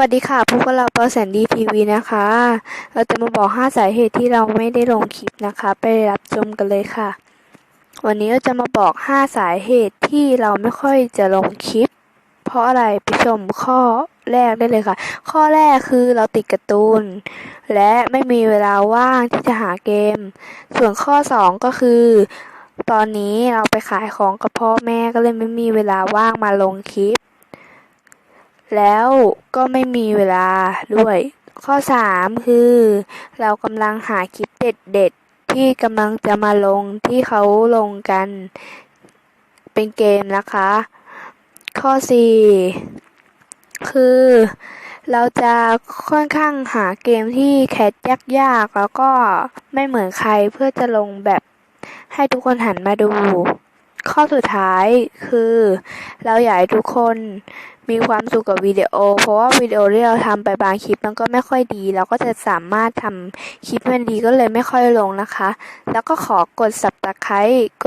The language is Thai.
วัสดีค่ะพบกับเราเปาแสนดีทีวีนะคะ เราจะมาบอก 5 สาเหตุที่เราไม่ได้ลงคลิปนะคะ ไปรับชมกันเลยค่ะ วันนี้เราจะมาบอก 5 สาเหตุที่เราไม่ค่อยจะลงคลิป เพราะอะไรไปชมข้อแรกได้เลยค่ะ ข้อแรกคือเราติดการ์ตูน และไม่มีเวลาว่างที่จะหาเกม ส่วนข้อ 2 ก็คือ ตอนนี้เราไปขายของกับพ่อแม่ก็เลยไม่มีเวลาว่างมาลงคลิป แล้วก็ไม่มีเวลาด้วย ข้อ 3 คือ เรากำลังหาคลิปเด็ดๆ ที่กำลังจะมาลงที่เขาลงกัน เป็นเกมนะคะ ข้อ 4 คือ เราจะค่อนข้างหาเกมที่แคสยากๆ แล้วก็ไม่เหมือนใครเพื่อจะลงแบบให้ทุกคนหันมาดู ข้อสุดท้ายคือ เราอยากให้ทุกคนมีความสุขกับวิดีโอ เพราะว่าวิดีโอที่เราทำไปบางคลิปมันก็ไม่ค่อยดี เราก็จะสามารถทำคลิปมันดีก็เลยไม่ค่อยลงนะคะ แล้วก็ขอกด subscribe กด